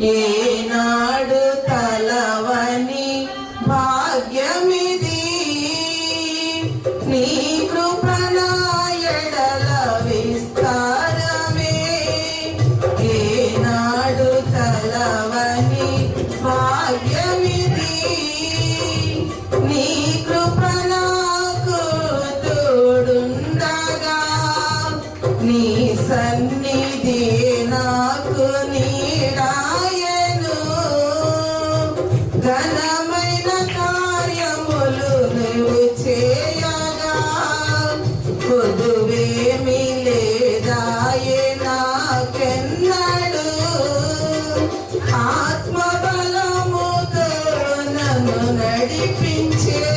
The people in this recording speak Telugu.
ఏనాడు తలవని భాగ్యమిది. నీ కృపణాయడల విస్తారమే. ఏనాడు తలవని భాగ్యమిది. నీ కృపణకు తోడుండగా. నీ సన్నిధి నా ఆత్మబలముతో నన్ను నడిపించిన